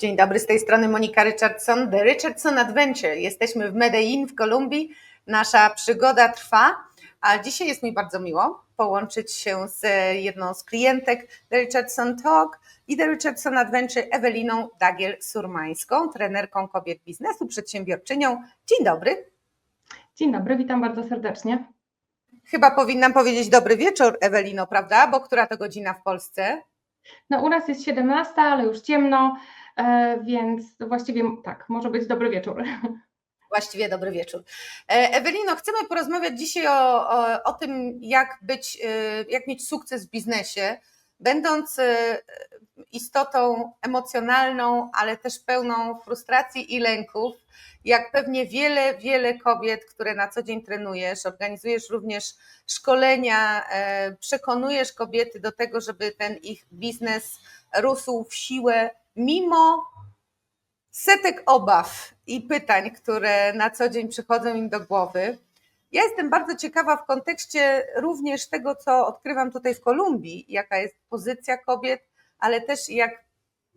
Dzień dobry, z tej strony Monika Richardson, The Richardson Adventure. Jesteśmy w Medellin w Kolumbii. Nasza przygoda trwa, a dzisiaj jest mi bardzo miło połączyć się z jedną z klientek The Richardson Talk i The Richardson Adventure, Eweliną Dagiel-Surmańską, trenerką kobiet biznesu, przedsiębiorczynią. Dzień dobry. Dzień dobry, witam bardzo serdecznie. Chyba powinnam powiedzieć dobry wieczór, Ewelino, prawda? Bo która to godzina w Polsce? No u nas jest 17, ale już ciemno, e, więc właściwie tak, może być dobry wieczór. Właściwie dobry wieczór. E, Ewelino, chcemy porozmawiać dzisiaj o, o, o tym, jak być, e, jak mieć sukces w biznesie, będąc e, istotą emocjonalną, ale też pełną frustracji i lęków, jak pewnie wiele, wiele kobiet, które na co dzień trenujesz, organizujesz również szkolenia, przekonujesz kobiety do tego, żeby ten ich biznes rósł w siłę, mimo setek obaw i pytań, które na co dzień przychodzą im do głowy. Ja jestem bardzo ciekawa w kontekście również tego, co odkrywam tutaj w Kolumbii, jaka jest pozycja kobiet, ale też jak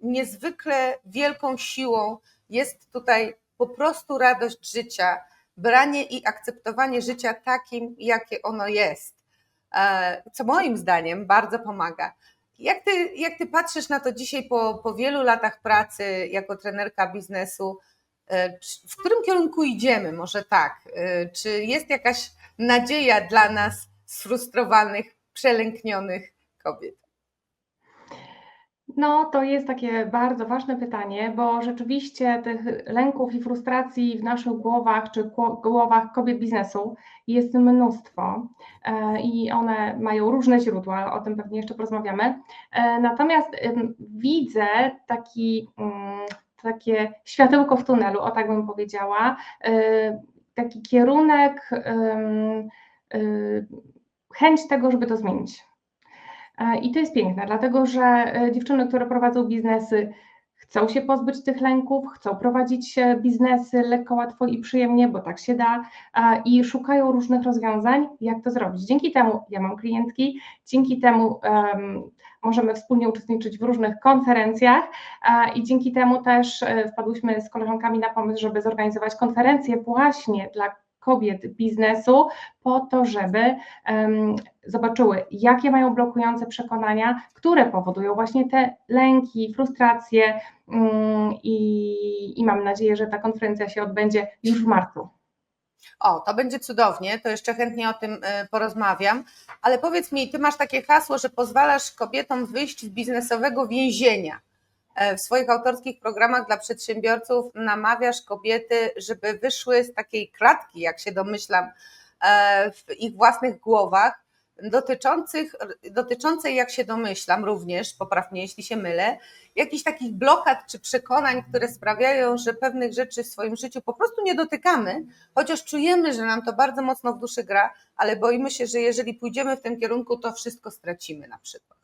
niezwykle wielką siłą jest tutaj po prostu radość życia, branie i akceptowanie życia takim, jakie ono jest, e, co moim zdaniem bardzo pomaga. Jak ty, jak ty patrzysz na to dzisiaj po, po wielu latach pracy jako trenerka biznesu? E, w którym kierunku idziemy? Może tak. E, czy jest jakaś nadzieja dla nas sfrustrowanych, przelęknionych kobiet? No, to jest takie bardzo ważne pytanie, bo rzeczywiście tych lęków i frustracji w naszych głowach czy głowach kobiet biznesu jest mnóstwo e, i one mają różne źródła, o tym pewnie jeszcze porozmawiamy. E, natomiast widzę taki, mm, takie światełko w tunelu, o tak bym powiedziała, e, taki kierunek, chęć tego, żeby to zmienić I to jest piękne, dlatego że e, dziewczyny, które prowadzą biznesy, chcą się pozbyć tych lęków, chcą prowadzić e, biznesy lekko, łatwo i przyjemnie, bo tak się da, i szukają różnych rozwiązań, jak to zrobić. Dzięki temu ja mam klientki, dzięki temu um, możemy wspólnie uczestniczyć w różnych konferencjach i dzięki temu też wpadłyśmy z koleżankami na pomysł, żeby zorganizować konferencję właśnie dla kobiet biznesu po to, żeby um, zobaczyły, jakie mają blokujące przekonania, które powodują właśnie te lęki, frustracje um, i, i mam nadzieję, że ta konferencja się odbędzie już w marcu. O, to będzie cudownie, to jeszcze chętnie o tym e, porozmawiam, ale powiedz mi, ty masz takie hasło, że pozwalasz kobietom wyjść z biznesowego więzienia. E, w swoich autorskich programach dla przedsiębiorców namawiasz kobiety, żeby wyszły z takiej klatki, jak się domyślam, e, w ich własnych głowach, dotyczących, dotyczącej, jak się domyślam, również, poprawnie jeśli się mylę, jakichś takich blokad czy przekonań, które sprawiają, że pewnych rzeczy w swoim życiu po prostu nie dotykamy, chociaż czujemy, że nam to bardzo mocno w duszy gra, ale boimy się, że jeżeli pójdziemy w tym kierunku, to wszystko stracimy na przykład.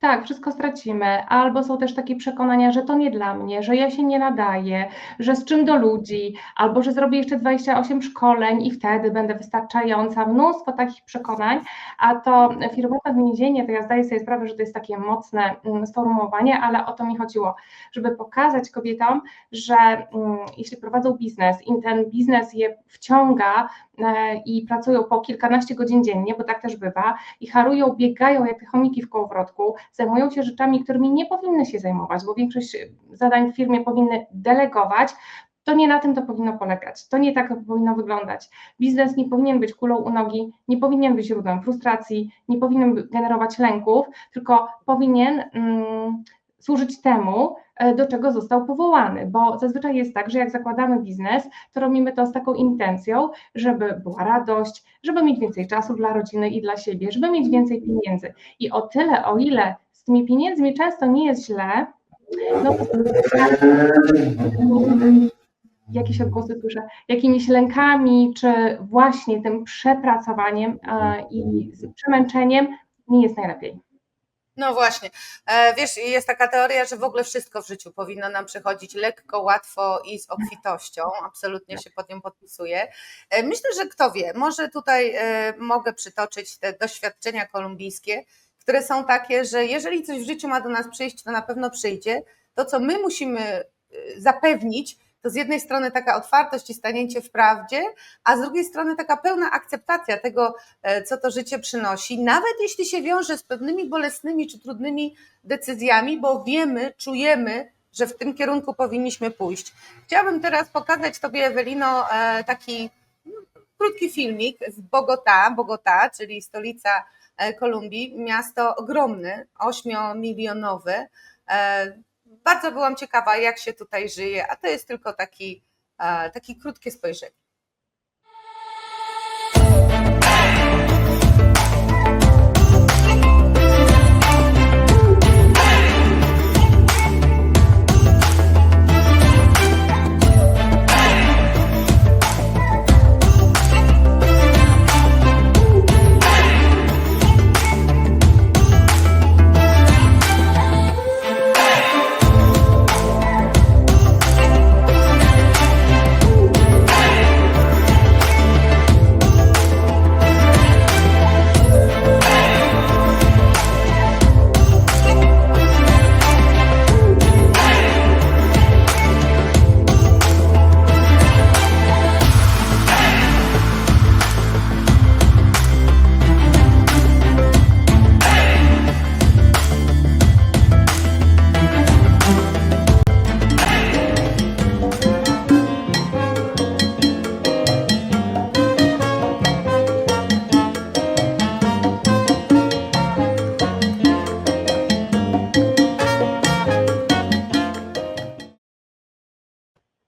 Tak, wszystko stracimy. Albo są też takie przekonania, że to nie dla mnie, że ja się nie nadaję, że z czym do ludzi, albo że zrobię jeszcze 28 szkoleń i wtedy będę wystarczająca. Mnóstwo takich przekonań, a to firmowe więzienie, to ja zdaję sobie sprawę, że to jest takie mocne mm, sformułowanie, ale o to mi chodziło, żeby pokazać kobietom, że mm, jeśli prowadzą biznes i ten biznes je wciąga i pracują po kilkanaście godzin dziennie, bo tak też bywa, i harują, biegają jak te chomiki w kołowrotku, zajmują się rzeczami, którymi nie powinny się zajmować, bo większość zadań w firmie powinny delegować, to nie na tym to powinno polegać. To nie tak powinno wyglądać. Biznes nie powinien być kulą u nogi, nie powinien być źródłem frustracji, nie powinien generować lęków, tylko powinien mm, służyć temu, e, do czego został powołany, bo zazwyczaj jest tak, że jak zakładamy biznes, to robimy to z taką intencją, żeby była radość, żeby mieć więcej czasu dla rodziny i dla siebie, żeby mieć więcej pieniędzy. I o tyle, o ile z tymi pieniędzmi często nie jest źle, no to jakieś odgłosy słyszę, jakimiś lękami, czy właśnie tym przepracowaniem i przemęczeniem nie jest najlepiej. No właśnie. E, wiesz, jest taka teoria, że w ogóle wszystko w życiu powinno nam przychodzić lekko, łatwo i z obfitością. Absolutnie się pod nią podpisuję. E, myślę, że kto wie, może tutaj e, mogę przytoczyć te doświadczenia kolumbijskie, które są takie, że jeżeli coś w życiu ma do nas przyjść, to na pewno przyjdzie, to, co my musimy zapewnić, to z jednej strony taka otwartość i stanięcie w prawdzie, a z drugiej strony taka pełna akceptacja tego, e, co to życie przynosi, nawet jeśli się wiąże z pewnymi bolesnymi czy trudnymi decyzjami, bo wiemy, czujemy, że w tym kierunku powinniśmy pójść. Chciałabym teraz pokazać Tobie, Ewelino, e, taki no, krótki filmik z Bogota, Bogota, czyli stolica e, Kolumbii, miasto ogromne, ośmiomilionowe. Bardzo byłam ciekawa, jak się tutaj żyje, a to jest tylko taki, e, takie krótkie spojrzenie.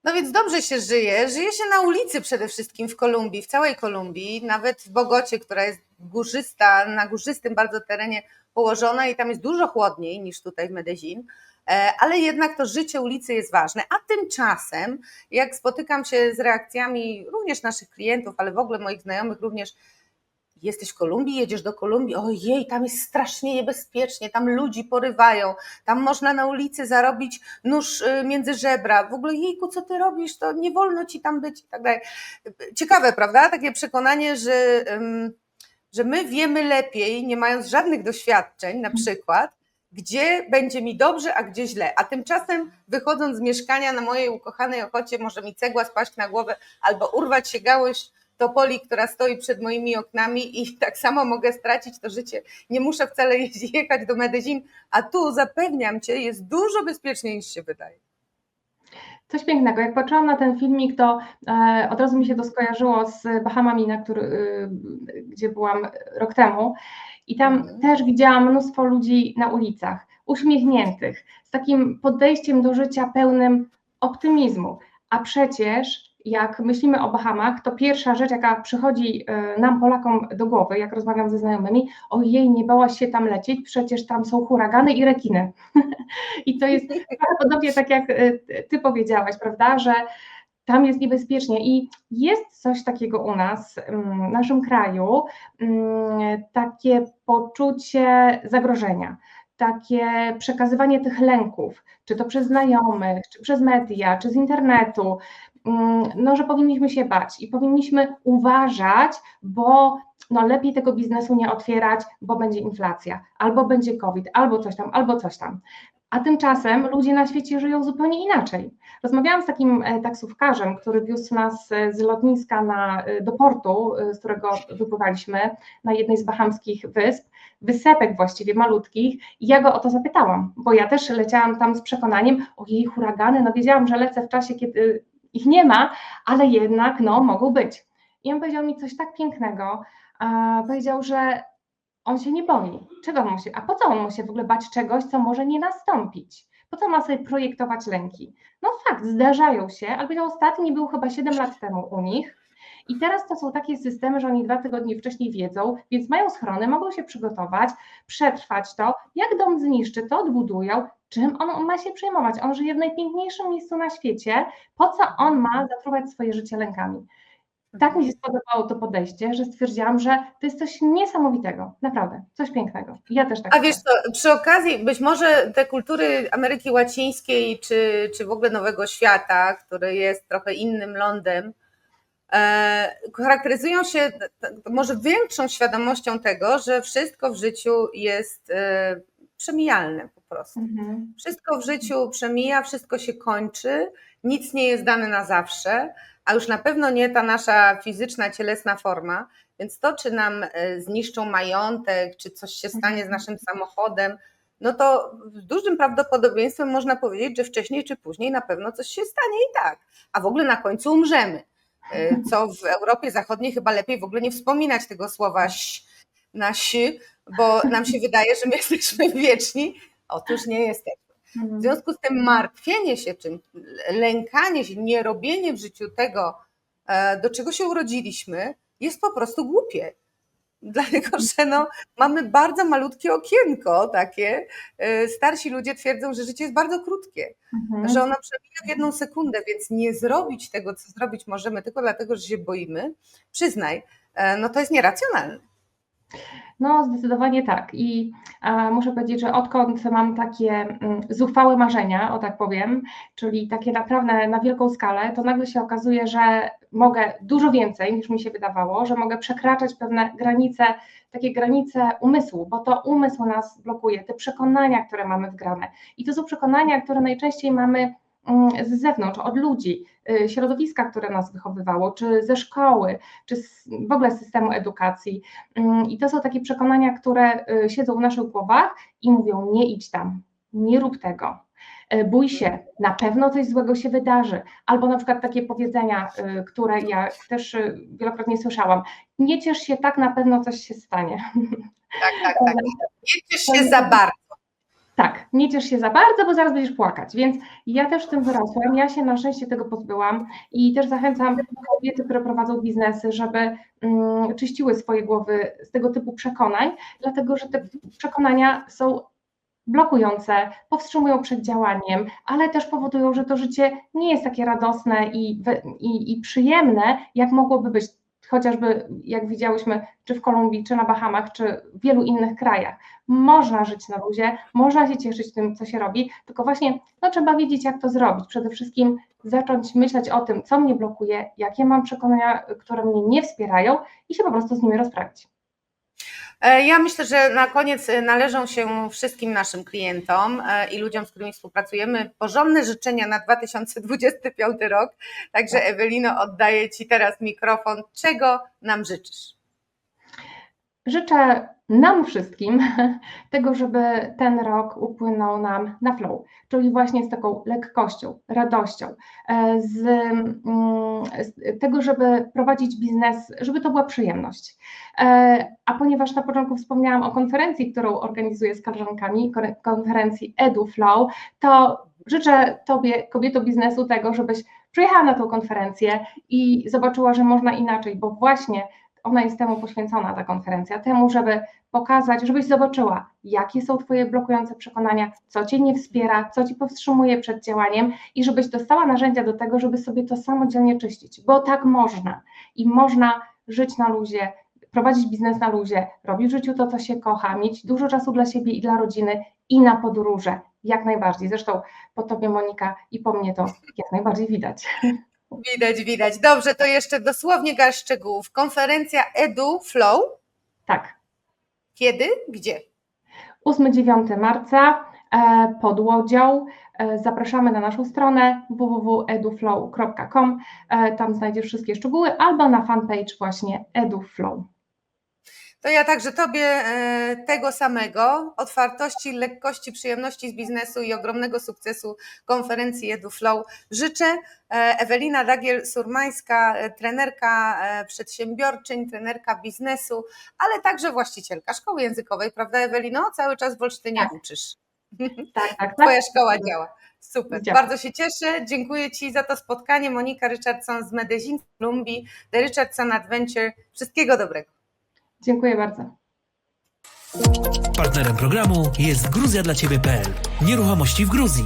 No więc dobrze się żyje. Żyje się na ulicy przede wszystkim w Kolumbii, w całej Kolumbii, nawet w Bogocie, która jest górzysta, na górzystym bardzo terenie położona i tam jest dużo chłodniej niż tutaj w Medellin. E, Ale jednak to życie ulicy jest ważne. A tymczasem, jak spotykam się z reakcjami również naszych klientów, ale w ogóle moich znajomych również, jesteś w Kolumbii, jedziesz do Kolumbii, ojej, tam jest strasznie niebezpiecznie, tam ludzi porywają, tam można na ulicy zarobić nóż y, między żebra, w ogóle jejku, co ty robisz, to nie wolno ci tam być i tak dalej. Ciekawe, prawda? Takie przekonanie, że, że my wiemy lepiej, nie mając żadnych doświadczeń na przykład, gdzie będzie mi dobrze, a gdzie źle. A tymczasem wychodząc z mieszkania na mojej ukochanej Ochocie może mi cegła spaść na głowę albo urwać się gałąź topoli, która stoi przed moimi oknami i tak samo mogę stracić to życie. Nie muszę wcale jechać do Medellin, a tu zapewniam Cię, jest dużo bezpieczniej niż się wydaje. Coś pięknego. Jak patrzyłam na ten filmik, to e, od razu mi się to skojarzyło z Bahamami, na który, y, gdzie byłam rok temu. I tam Mhm. też widziałam mnóstwo ludzi na ulicach, uśmiechniętych, z takim podejściem do życia pełnym optymizmu. A przecież jak myślimy o Bahamach, to pierwsza rzecz, jaka przychodzi e, nam, Polakom, do głowy, jak rozmawiam ze znajomymi, ojej, nie bałaś się tam lecieć, przecież tam są huragany i rekiny. I to jest podobnie tak, jak e, ty powiedziałaś, prawda, że tam jest niebezpiecznie. I jest coś takiego u nas, mm, w naszym kraju, mm, takie poczucie zagrożenia, takie przekazywanie tych lęków, czy to przez znajomych, czy przez media, czy z internetu, no, że powinniśmy się bać i powinniśmy uważać, bo no, lepiej tego biznesu nie otwierać, bo będzie inflacja, albo będzie COVID, albo coś tam, albo coś tam. A tymczasem ludzie na świecie żyją zupełnie inaczej. Rozmawiałam z takim e, taksówkarzem, który wiózł nas e, z lotniska na, e, do portu, z którego wypływaliśmy na jednej z bahamskich wysp, wysepek właściwie malutkich i ja go o to zapytałam, bo ja też leciałam tam z przekonaniem, ojej, huragany, no wiedziałam, że lecę w czasie, kiedy ich nie ma, ale jednak no, mogą być. I on powiedział mi coś tak pięknego, a, powiedział, że on się nie boi. Czego on musi? A po co on musi w ogóle bać czegoś, co może nie nastąpić? Po co ma sobie projektować lęki? No fakt, zdarzają się, ale powiedział, ostatni był chyba 7 lat temu u nich. I teraz to są takie systemy, że oni dwa tygodnie wcześniej wiedzą, więc mają schrony, mogą się przygotować, przetrwać to. Jak dom zniszczy, to odbudują. Czym on ma się przejmować? On żyje w najpiękniejszym miejscu na świecie. Po co on ma zatruwać swoje życie lękami? Tak mi się spodobało to podejście, że stwierdziłam, że to jest coś niesamowitego, naprawdę, coś pięknego. Ja też tak A wiesz co, przy okazji, być może te kultury Ameryki Łacińskiej, czy, czy w ogóle Nowego Świata, który jest trochę innym lądem, e, charakteryzują się może większą świadomością tego, że wszystko w życiu jest e, przemijalne po prostu. Mhm. Wszystko w życiu przemija, wszystko się kończy, nic nie jest dane na zawsze, a już na pewno nie ta nasza fizyczna, cielesna forma. Więc to, czy nam e, zniszczą majątek, czy coś się stanie z naszym samochodem, no to z dużym prawdopodobieństwem można powiedzieć, że wcześniej czy później na pewno coś się stanie i tak. A w ogóle na końcu umrzemy. E, Co w Europie Zachodniej chyba lepiej w ogóle nie wspominać tego słowa na si, bo nam się wydaje, że my jesteśmy wieczni. Otóż nie jesteśmy. W związku z tym martwienie się czym, lękanie się, nie robienie w życiu tego, e, do czego się urodziliśmy, jest po prostu głupie. Dlatego, że no, mamy bardzo malutkie okienko takie. E, Starsi ludzie twierdzą, że życie jest bardzo krótkie, Mhm. że ono przemija w jedną sekundę, więc nie zrobić tego, co zrobić możemy tylko dlatego, że się boimy, przyznaj, e, no to jest nieracjonalne. No, zdecydowanie tak. I muszę powiedzieć, że odkąd mam takie mm, zuchwałe marzenia, o tak powiem, czyli takie naprawdę na wielką skalę, to nagle się okazuje, że mogę dużo więcej niż mi się wydawało, że mogę przekraczać pewne granice, takie granice umysłu, bo to umysł nas blokuje, te przekonania, które mamy wgrane. I to są przekonania, które najczęściej mamy mm, z zewnątrz, od ludzi, środowiska, które nas wychowywało, czy ze szkoły, czy w ogóle z systemu edukacji. Mm, I to są takie przekonania, które y, siedzą w naszych głowach i mówią: nie idź tam, nie rób tego, y, bój się, na pewno coś złego się wydarzy. Albo na przykład takie powiedzenia, y, które ja też y, wielokrotnie słyszałam: nie ciesz się, tak na pewno coś się stanie. Tak, tak, tak. Nie ciesz się za bardzo. Tak, nie ciesz się za bardzo, bo zaraz będziesz płakać. Więc ja też w tym wyrosłam. Ja się na szczęście tego pozbyłam i też zachęcam kobiety, które prowadzą biznesy, żeby mm, czyściły swoje głowy z tego typu przekonań, dlatego że te przekonania są blokujące, powstrzymują przed działaniem, ale też powodują, że to życie nie jest takie radosne i, i, i przyjemne, jak mogłoby być. Chociażby, jak widziałyśmy, czy w Kolumbii, czy na Bahamach, czy w wielu innych krajach. Można żyć na luzie, można się cieszyć tym, co się robi, tylko właśnie no, trzeba wiedzieć, jak to zrobić. Przede wszystkim zacząć myśleć o tym, co mnie blokuje, jakie mam przekonania, które mnie nie wspierają i się po prostu z nimi rozprawić. E, Ja myślę, że na koniec e, należą się wszystkim naszym klientom e, i ludziom, z którymi współpracujemy, porządne życzenia na 2025 rok. Także Ewelino, oddaję Ci teraz mikrofon. Czego nam życzysz? Życzę nam wszystkim tego, żeby ten rok upłynął nam na flow, czyli właśnie z taką lekkością, radością, e, z, mm, z tego, żeby prowadzić biznes, żeby to była przyjemność. E, A ponieważ na początku wspomniałam o konferencji, którą organizuję z koleżankami, konferencji EduFlow, to życzę Tobie, kobieto biznesu, tego, żebyś przyjechała na tą konferencję i zobaczyła, że można inaczej, bo właśnie ona jest temu poświęcona, ta konferencja, temu, żeby pokazać, żebyś zobaczyła, jakie są Twoje blokujące przekonania, co Cię nie wspiera, co Ci powstrzymuje przed działaniem i żebyś dostała narzędzia do tego, żeby sobie to samodzielnie czyścić, bo tak można i można żyć na luzie, prowadzić biznes na luzie, robić w życiu to, co się kocha, mieć dużo czasu dla siebie i dla rodziny i na podróże, jak najbardziej. Zresztą po Tobie, Monika, i po mnie to jak najbardziej widać. Widać, widać. Dobrze, to jeszcze dosłownie garść szczegółów. Konferencja Edu Flow. Tak. Kiedy? Gdzie? 8-9 marca e, pod Łodzią. E, Zapraszamy na naszą stronę www.eduflow.com. E, Tam znajdziesz wszystkie szczegóły albo na fanpage właśnie EduFlow. To ja także Tobie e, tego samego, otwartości, lekkości, przyjemności z biznesu i ogromnego sukcesu konferencji EduFlow życzę. E, Ewelina Dagiel-Surmańska, e, trenerka przedsiębiorczyń, trenerka biznesu, ale także właścicielka szkoły językowej, prawda Ewelino? Cały czas w Olsztynie Tak. uczysz. Tak, tak, tak. Twoja szkoła działa. Super, Działa. bardzo się cieszę. Dziękuję Ci za to spotkanie. Monika Richardson z Medellin, Kolumbii, The Richardson Adventure. Wszystkiego dobrego. Dziękuję bardzo. Partnerem programu jest gruzjadlaciebie.pl. Nieruchomości w Gruzji.